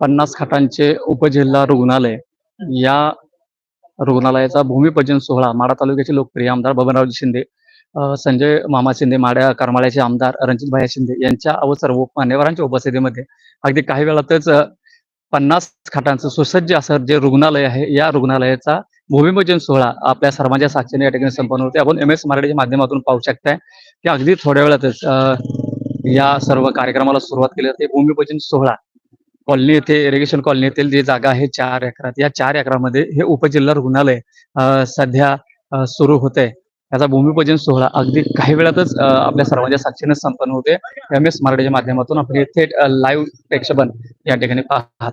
पन्नास खाटांचे उपजिल्हा रुग्णालय या रुग्णालयाचा भूमिपूजन सोहळा माडा तालुक्याचे लोकप्रिय आमदार बबनरावजी शिंदे संजय मामा शिंदे माड्या करमाळ्याचे आमदार रणजित शिंदे यांच्या व सर्व मान्यवरांच्या उपस्थितीमध्ये अगदी काही वेळातच पन्नास खाटांचं सुसज्ज असं जे रुग्णालय आहे या रुग्णालयाचा भूमिपूजन सोहळा आपल्या सर्वांच्या साक्षीने या ठिकाणी संपन्न होते आपण एम एस मराठीच्या माध्यमातून पाहू शकताय की अगदी थोड्या वेळातच या सर्व कार्यक्रमाला सुरुवात केली जाते. भूमिपूजन सोहळा कॉलनी येथे इरिगेशन कॉलनी येथील जी जागा आहे चार एकरात. या चार एकरामध्ये हे उपजिल्हा रुग्णालय सध्या सुरू होत आहे याचा भूमिपूजन सोहळा अगदी काही वेळातच आपल्या सर्वांच्या साक्षीने संपन्न होते एम एस मराठीच्या माध्यमातून आपण थेट लाईव्ह प्रेक्षपण या ठिकाणी पाहत.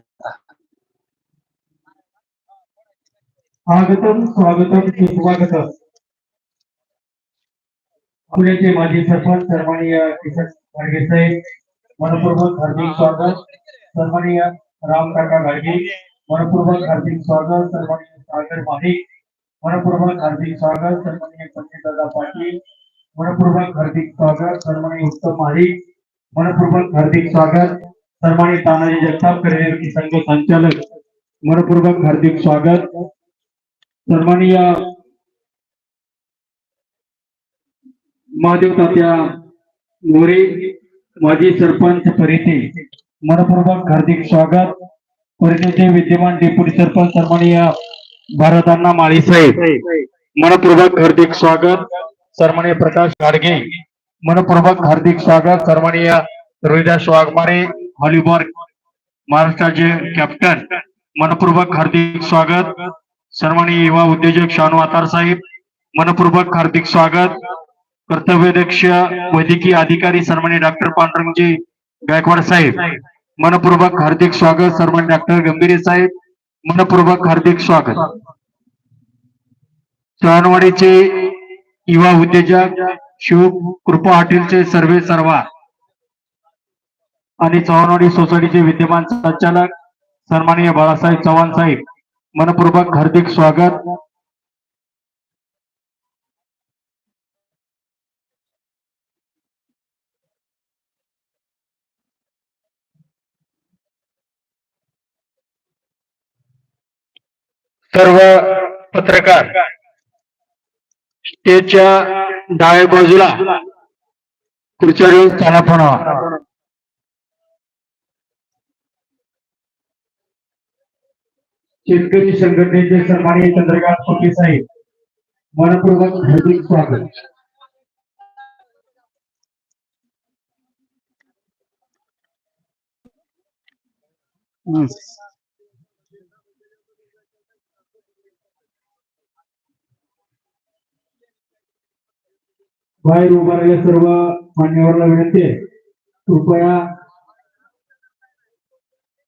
स्वागतम स्वागतम सुस्वागतम. पुण्याचे माजी सरपंच सन्माननीय किसन साहेब मनपूर्वक हार्दिक स्वागत। सन्माननीय राम काका गाडगे मनपूर्वक हार्दिक स्वागत। सन्माननीय सागर मनपूर्वक हार्दिक स्वागत। सन्माननीय पाटील मनपूर्वक हार्दिक स्वागत। सन्माननीय उत्तम मनपूर्वक हार्दिक स्वागत। सन्माननीय तानाजी जगताप खरेदी संघ संचालक मनपूर्वक हार्दिक स्वागत। सन्माननीय महादेव तात्या मोरे माजी सरपंच परिते मनपूर्वक हार्दिक स्वागत. परितेचे विद्यमान डेप्युटी सरपंच सन्माननीय भारतांना माळी साहेब. मनपूर्वक हार्दिक स्वागत. सन्माननीय प्रकाश गाडगे. मनपूर्वक हार्दिक स्वागत. सन्माननीय रोहिदास वाघमारे व्हॉलीबॉल महाराष्ट्राचे कॅप्टन. मनपूर्वक हार्दिक स्वागत. सन्माननीय युवा उद्योजक शानू आतार साहेब. मनपूर्वक हार्दिक स्वागत. कर्तव्यदक्ष वैद्यकीय अधिकारी सन्मान्य डॉक्टर पांडुरंगजी गायकवाड साहेब. मनपूर्वक हार्दिक स्वागत सन्मान्य डॉक्टर गंभीरे साहेब. मनपूर्वक हार्दिक स्वागत. चव्हाणवाडीचे युवा उद्योजक शिव कृपा हॉटेलचे सर्वे सर्वा आणि चव्हाणवाडी सोसायटीचे विद्यमान संचालक सन्माननीय बाळासाहेब चव्हाण साहेब. मनपूर्वक हार्दिक स्वागत. सर्व पत्रकार स्टेजच्या डाव्या बाजूला खुर्च्यावर येऊन स्थानापन्न व्हा. शेतकरी संघटनेचे सन्माननीय चंद्रकांत फुके साहेब मनपूर्वक हार्दिक स्वागत हम्म. बाहेर उभारलेल्या सर्व मान्यवरला विनंती आहे. कृपया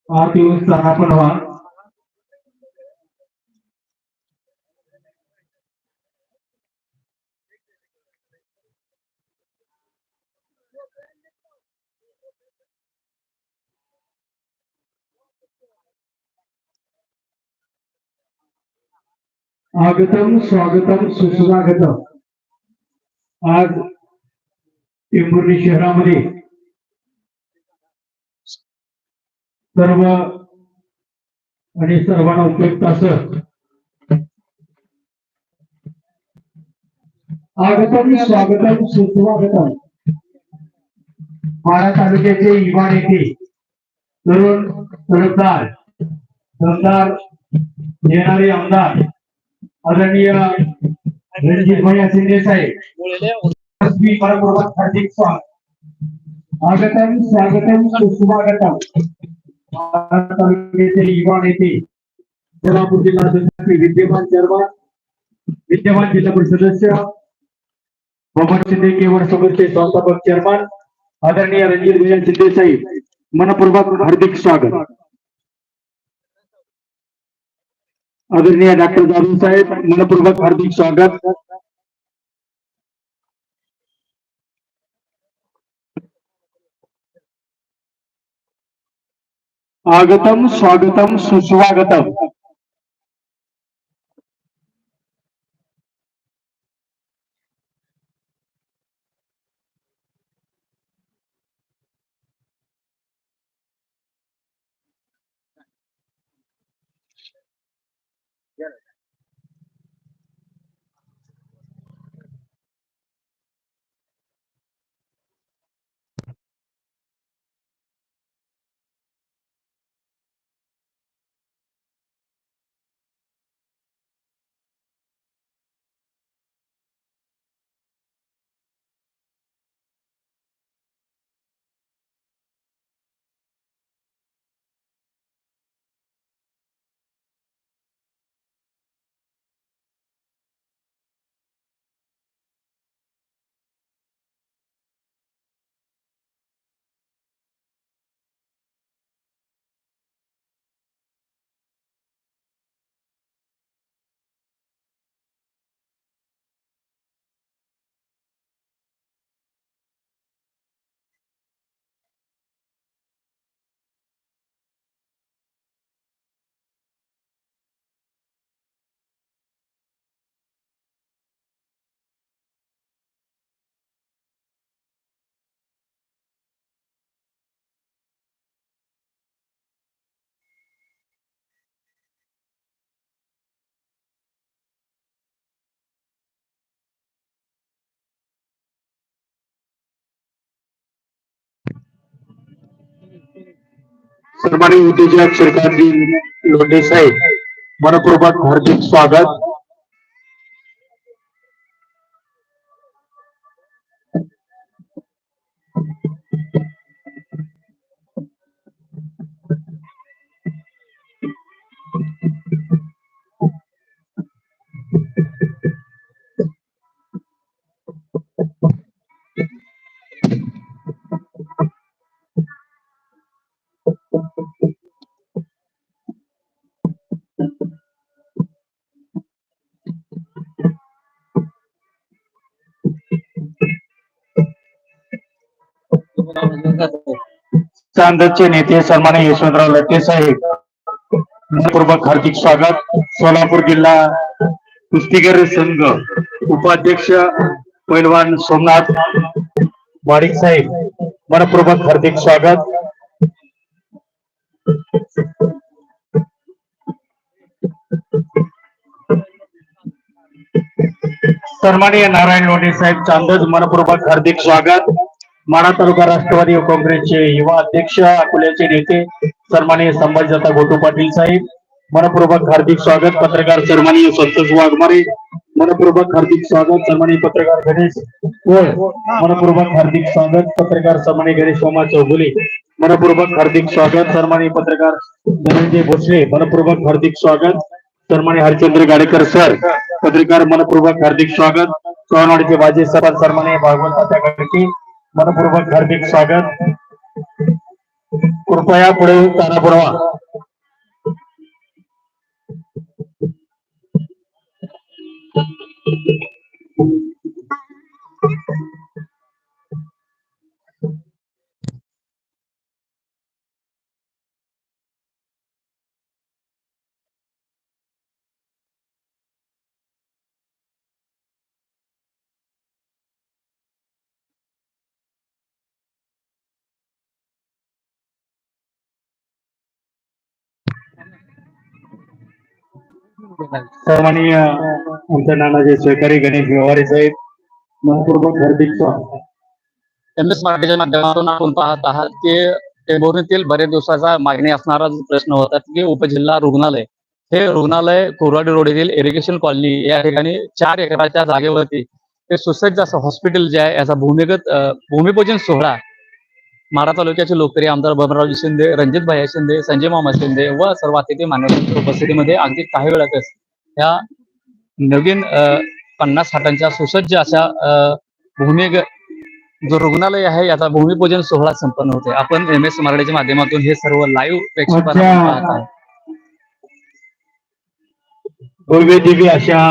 आत येऊन स्थानापन्न व्हा. आगतम स्वागतम सुस्वागतम आज टेंभुर्णी शहरामध्ये सर्व आणि सर्वांना उपयुक्त असं आगतम स्वागतम सुस्वागतम माढा तालुक्याचे युवा नेते तरुण तडफदार दमदार येणारे आमदार आदरणीय रणजित भैया शिंदे साहेब. हार्दिक स्वागत. स्वागतम स्वागतम सुस्वागतम. युवा नेते सोलापूर जिल्हा विद्यमान चेअरमन विद्यमान जिल्हा परिषद सदस्य शिंदे केवळ समोरचे संस्थापक चेअरमन आदरणीय रणजित भैया शिंदे साहेब मनपूर्वक हार्दिक स्वागत. आदरणीय डॉक्टर जाधव साहेब मनपूर्वक हार्दिक स्वागत. आगतम स्वागतम सुस्वागतम. सन्मानित उद्योजक श्रीकांतजी लोंढे साहेब मनपूर्वक हार्दिक स्वागत. चांदचे नेते सन्मान्य यशवंतराव लट्टे साहेब मनपूर्वक हार्दिक स्वागत. सोलापूर जिल्हा कुस्तीगीर संघ उपाध्यक्ष पैलवान सोमनाथ वाडिक साहेब मनपूर्वक हार्दिक स्वागत. सन्माननीय नारायण लोणे साहेब चांदज मनपूर्वक हार्दिक स्वागत. माढा तालुका राष्ट्रवादी काँग्रेसचे युवा अध्यक्ष अकोल्याचे नेते सन्माननीय संभाजीदाता गोटू पाटील साहेब मनपूर्वक हार्दिक स्वागत पत्रकार सन्माननीय संतोष वाघमारे मनपूर्वक हार्दिक स्वागत सन्माननीय पत्रकार गणेश मनपूर्वक हार्दिक स्वागत पत्रकार सन्माननीय गणेश सोमा चौगुले मनपूर्वक हार्दिक स्वागत सन्माननीय पत्रकार धनंजय भोसले मनपूर्वक हार्दिक स्वागत सन्मान्य हरिचंद्र गाडेकर सर पत्रकार मनपूर्वक हार्दिक स्वागत चव्हाणवाडीचे माजी सरपंच सन्मान्य भागवत गाडके मनपूर्वक हार्दिक स्वागत. कृपया पुढे तारा पुरवा सन्माननीय आमच्या नानाचे सहकारी गणेश व्यवहारे साहेब मनपूर्वक हार्दिक स्वागत. एम एस मराठीच्या माध्यमातून आपण पाहत आहात की टेंभुर्णीतील बरेच दिवसाचा मागणी असणारा प्रश्न होता की उपजिल्हा रुग्णालय हे रुग्णालय कोरवाडी रोड येथील इरिगेशन कॉलनी या ठिकाणी चार एकराच्या जागेवरती ते सुसज्ज असं हॉस्पिटल जे आहे याचा भूमिगत भूमिपूजन सोहळा माढा तालुक्याचे लोकप्रिय आमदार बबनरावजी शिंदे रणजित भाई शिंदे संजय मामा शिंदे व सर्व अतिथी मान्यवरांच्या उपस्थितीमध्ये अगदी काही वेळातच या नवीन पन्नास खाटांच्या सुसज्ज अशा भूमिग जो रुग्णालय आहे याचा भूमिपूजन सोहळा संपन्न होते आपण एम एस मराठीच्या माध्यमातून हे सर्व लाईव्ह अच्छा. पाहत आहोत भव्य दिव्य अशा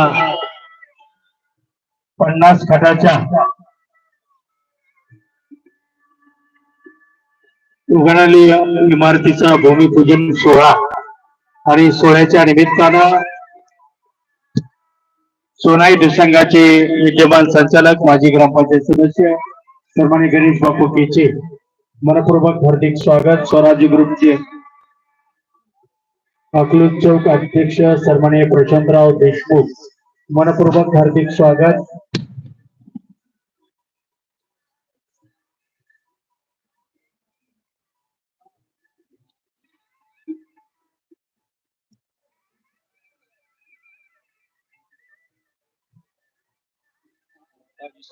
पन्नास खटाच्या रुग्णालय इमारतीचा भूमिपूजन सोहळा. आणि सोहळ्याच्या निमित्तानं सोनाई संघाचे विद्यमान संचालक माजी ग्रामपंचायत सदस्य सन्मान्य गणेश बापू केचे मनपूर्वक हार्दिक स्वागत. स्वराज्य ग्रुपचे अकलूज चौक अध्यक्ष सन्मान्य प्रशांतराव देशमुख मनपूर्वक हार्दिक स्वागत.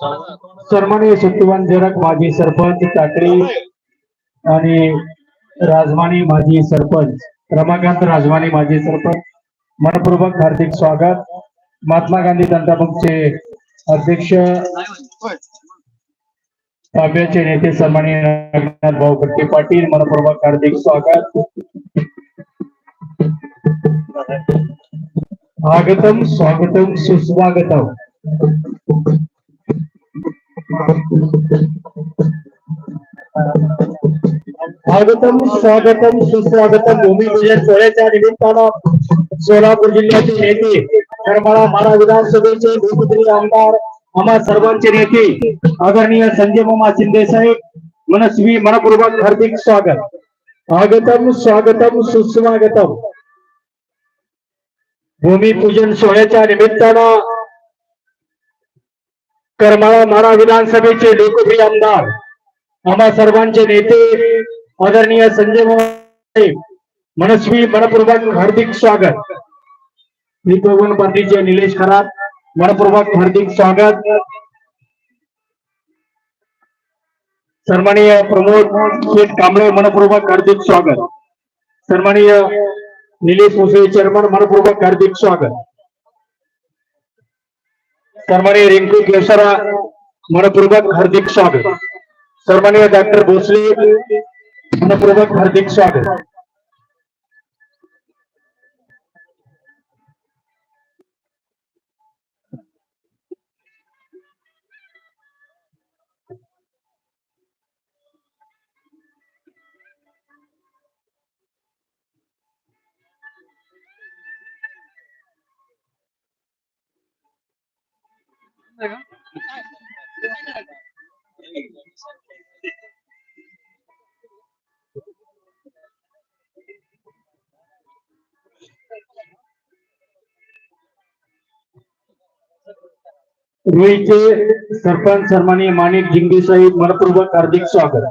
सन्माननीय शक्तिवान जरक माजी सरपंच टाकळी आणि राजमानी माजी सरपंच रमाकांत राजवाणी माजी सरपंच मनपूर्वक हार्दिक स्वागत. महात्मा गांधी जनता अध्यक्ष ताब्याचे नेते सन्माननीय रघुनाथ भाऊ कट्टे पाटील मनपूर्वक हार्दिक स्वागत. आगतम स्वागतम सुस्वागतम. स्वागतम स्वागतम सुस्वागतम. भूमिपूजन सोहळ्याच्या निमित्तानं सोलापूर जिल्ह्यातील नेते करमाळा माडा विधानसभेचे भूमिपुत्री आमदार आम्हा सर्वांचे नेते आदरणीय संजय मामा शिंदे साहेब मनस्वी मनपूर्वक हार्दिक स्वागत. आगतम स्वागतम सुस्वागतम. भूमिपूजन सोहळ्याच्या निमित्तानं करमाळा माडा विधानसभेचे लोकप्रिय आमदार आम्हा सर्वांचे नेते आदरणीय संजय मनस्वी मनपूर्वक हार्दिक स्वागत. मी रिपब्लिकन पार्टीचे निलेश खरात मनपूर्वक हार्दिक स्वागत. सन्माननीय प्रमोद शेठ कांबळे मनपूर्वक हार्दिक स्वागत. सन्माननीय निलेश मुसळे चेअरमन मनपूर्वक हार्दिक स्वागत. सन्माननीय रिंकू केसरा मनपूर्वक हार्दिक स्वागत. सन्माननीय डॉक्टर भोसले मनपूर्वक हार्दिक स्वागत. रुईचे सरपंच सन्माननीय माणिक जिंगे साहेब मनपूर्वक हार्दिक स्वागत.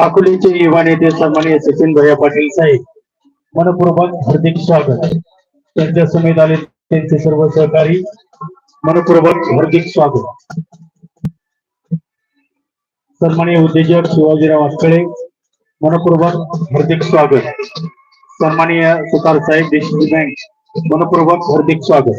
अकोलेचे युवा नेते सन्माननीय सचिन भैया पाटील साहेब मनपूर्वक हार्दिक स्वागत. त्यांच्या समेत आले त्यांचे सर्व सहकारी मनपूर्वक हार्दिक स्वागत. सन्माननीय उद्योजक शिवाजीराव अटकळे मनपूर्वक हार्दिक स्वागत. सन्माननीय सुतार साहेब देशमुख बँक मनपूर्वक हार्दिक स्वागत.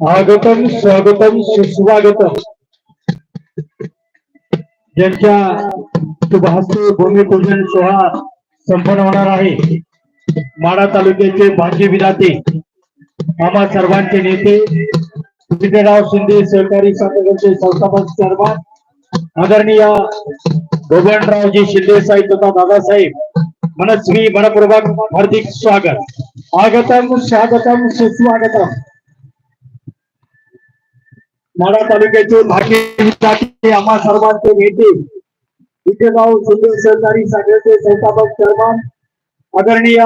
आगतम स्वागतम सुस्वागतम. ज्यांच्या शुभहस्ते भूमिपूजन सोहळा संपन्न होणार आहे माडा तालुक्याचे भाग्य विधाते आम्हा सर्वांचे नेते विजयराव शिंदे सहकारी संघटनेचे संस्थापक चेअरमन आदरणीय गोविंदरावजी शिंदे साहेब तथा दादासाहेब मनस्वी मनपूर्वक हार्दिक स्वागत. आगतम स्वागतम सुस्वागतम. माडा तालुक्याचे भाग्य आम्हा सर्वांचे नेते विजयराव सुंदर सहकारी साखरेचे संस्थापक चेअरमन आदरणीय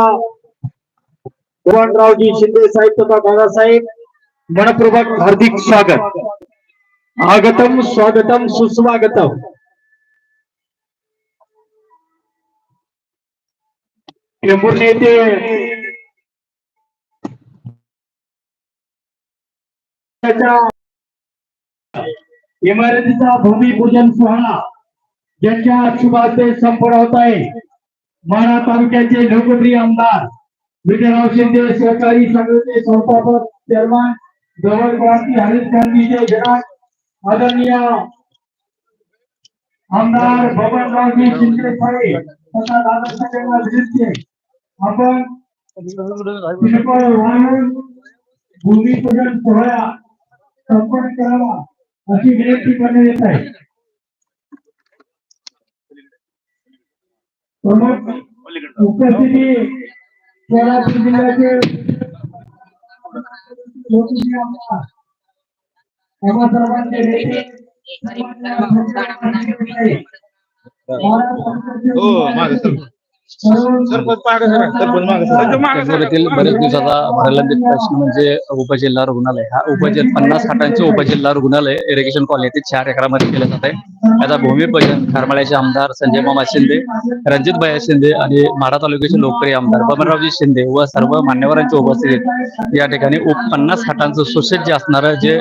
भगवानरावजी शिंदे साहेब तथा दादासाहेब मनपूर्वक हार्दिक स्वागत. आगतम स्वागतम सुस्वागतम. टेंभुर्णी येथे त्याच्या इमारतीचा भूमिपूजन सोहळा ज्यांच्या शुभाचे संपन्न होत आहे. माढा तालुक्याचे लोकप्रिय आमदार विजयराव शिंदे सहकारी संघाचे संस्थापक चेअरमन गवळ क्रांती हरित क्रांतीचे जनक आदरणीय आमदार बबनरावजी शिंदे साहेब तथा दादासाहेबांना विनंती आहे. आपण भूमिपूजन सोहळा संपन्न करावा. अशी विनंती करण्यात येत आहे प्रमुख उपस्थिती सोलापूर जिल्ह्याचे लोकप्रिय आमदार आम्हा सर्वांचे बरेच दिवसाचा प्रलंबित प्रश्न म्हणजे उपजिल्हा रुग्णालय. हा उपजिल्हा पन्नास खाटांचे उपजिल्हा रुग्णालय इरिगेशन कॉलनी येथे चार एकरामध्ये केलं जात आहे. याचा भूमिपूजन करमाळ्याचे आमदार संजय मामा शिंदे रणजित भैया शिंदे आणि माढा तालुक्याचे लोकप्रिय आमदार बबनरावजी शिंदे व सर्व मान्यवरांच्या उपस्थितीत या ठिकाणी उप पन्नास खाटांचं सुसज्ज असणारं जे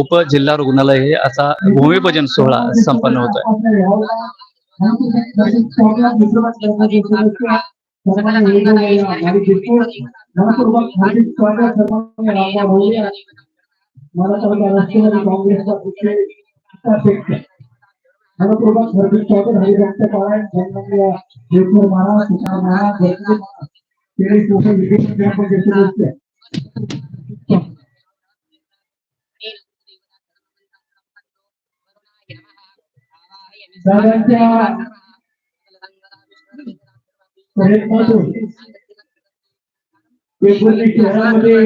उपजिल्हा रुग्णालय हे असा भूमिपूजन सोहळा संपन्न होत आहे काँग्रेसचा मनपूर्वक हार्दिक चौधरी हरिभक्त पारायण सन्माननीय महाराज तुकाराम महाराज ग्रामपंचायत दादांच्या प्रयत्नातून शहरामध्ये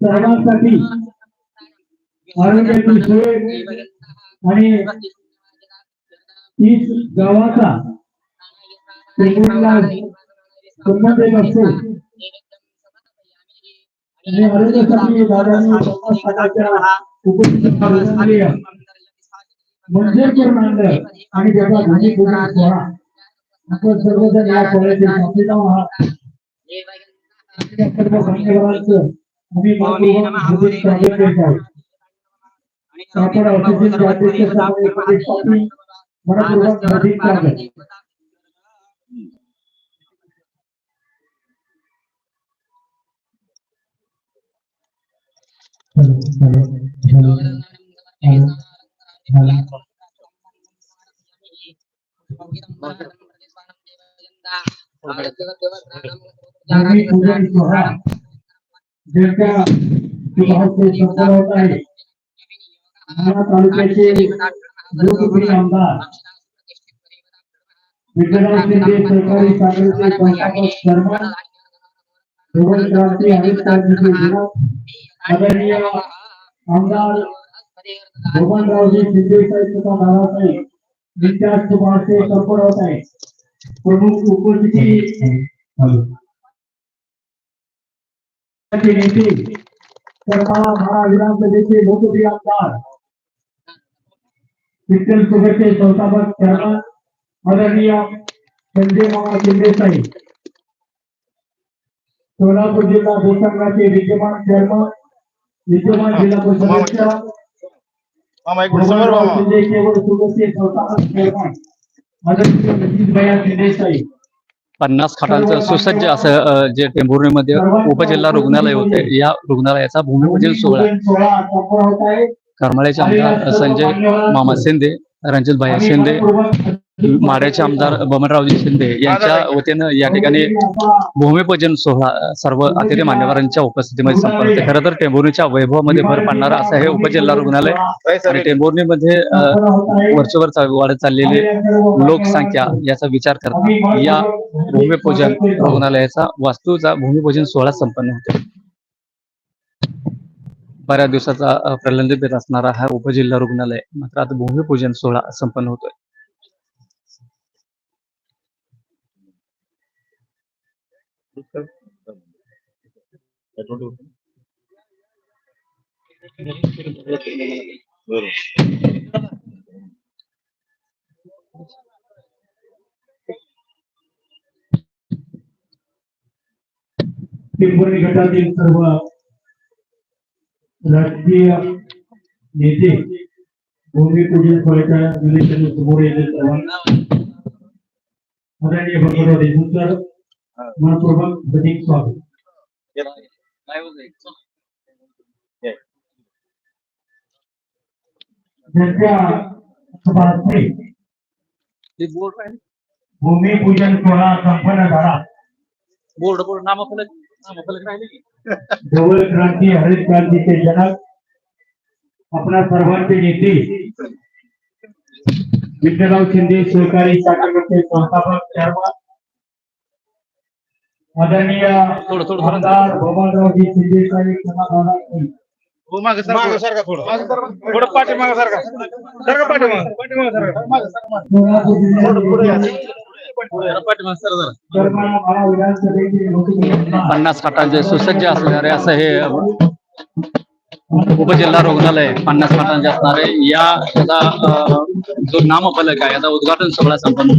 सर्वांसाठी आरोग्याची सोय आणि तीच गावाचा संबंध एक असतो. आणि आरोग्यासाठी दादांनी पन्नास टक्क्याच्या उपस्थितीत आणि त्याचा भूमिपूजन सोहळा आपण सर्वजण या सोहळ्याचे साथीदार आहात. सर्व मान्यवरांचं आम्ही हार्दिक स्वागत आहोत. आपण मनपूर्वक हार्दिक स्वागत संपन्न होत आहे माढा तालुक्याचे लोकप्रिय आमदार विजयराव शिंदे सहकारी साखरेचे संस्थापक चेअरमन धोरण क्रांती हरित आदरणीय आमदार शिंदे साहेब तथा दादासाहेब यांच्या शुभाचे संपन्न होत आहे प्रमुख उपस्थिती चे नेते। करमाळा माळा विधानसभेचे लोकप्रिय आमदार विठ्ठल सुगरचे संस्थापक चेअरमन आदरणीय संजय मामा शिंदे साहेब सोलापूर जिल्हा भूसंघाचे विद्यमान चेअरमन विद्यमान जिल्हा परिषदेचे मामा एक मिनिट समोर मामा. पन्नास खाटांचं सुसज्ज असं जे टेंभुर्णीमध्ये उपजिल्हा रुग्णालय होते या रुग्णालयाचा भूमिपूजन सोहळा. करमाळ्याचे आमदार संजय मामा शिंदे रणजित भाई शिंदे माड्याचे आमदार बमनरावजी शिंदे यांच्या वतीनं या ठिकाणी भूमिपूजन सोहळा सर्व अतिथी मान्यवरांच्या उपस्थितीमध्ये संपन्न होते. खरं तर टेंभुर्णीच्या वैभवामध्ये भर पाडणारं असं हे उपजिल्हा रुग्णालय आणि टेंभुर्णीमध्ये वरचेवर वाढत चाललेली लोकसंख्या याचा विचार करता या भूमिपूजन रुग्णालयाचा वास्तूचा भूमिपूजन सोहळा संपन्न होतो. बऱ्याच दिवसाचा प्रलंबित असणारा हा उपजिल्हा रुग्णालय मात्र आता भूमिपूजन सोहळा संपन्न होतोय. पिंपरी गटातील सर्व राजकीय नेते भूमिपूजन सोहळ्याच्या निवेदन समोर येते सर्वांना. आदरणीय भगवंत देशमुख सर मनपूर्वक प्रतीक स्वागत. भूमिपूजन सोहळा संपन्न झाला. बोर्ड बोर्ड नामफलक नामफलक राहिले की? धवल क्रांती हरित क्रांतीचे जनक आपल्या सर्वांचे नेते. विठ्ठलराव शिंदे सहकारी साखरचे संस्थापक चेअरमन आदरणीय. आमदार बबनरावजी हो मागे सारखा. थोडं. थोडं सारखा. सारखा सारखा. पन्नास खाटांचे सुसज्ज असणारे असं हे उपजिल्हा रुग्णालय पन्नास खाटांचे असणारे या याचा अ, जो नामफलक आहे याचा उद्घाटन सोहळा संपन्न.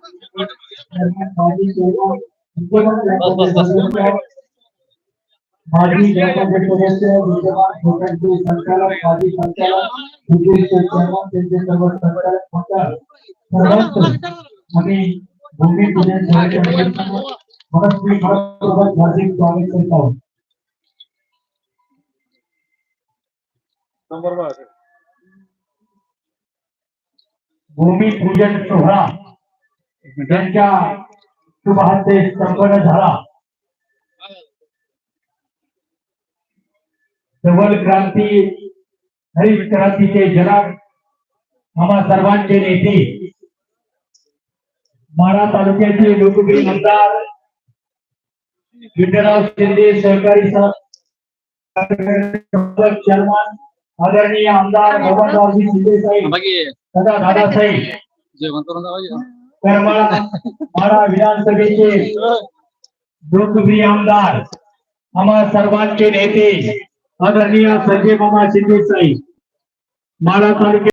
होतोय. माजी ग्रामपंचायत सदस्य विद्यमान ठोकांचे संचालक माजी संचालक विजेचे चेअरमन त्यांचे सर्व संचालक मंडळ सर्वांचं आम्ही भूमिपूजन सोहळ्याच्या निमित्तानं मनस्वी मनपूर्वक हार्दिक स्वागत करत आहोत नंबर बघा भूमिपूजन सोहळा त्यांच्या शुभ हस्ते संपन्न झाला. धवल क्रांती हरित क्रांतीचे जनक आम्हा सर्वांचे नेते. माढा तालुक्याचे लोकप्रिय आमदार विठ्ठलराव शिंदे सहकारी चेअरमन आदरणीय आमदार भगवानरावजी शिंदे साहेब तथा दादासाहेब करमाळा विधानसभेचे लोकप्रिय आमदार आम्हा सर्वांचे नेते आदरणीय संजय मामा शिंदे साहेब माळा तालुक्यात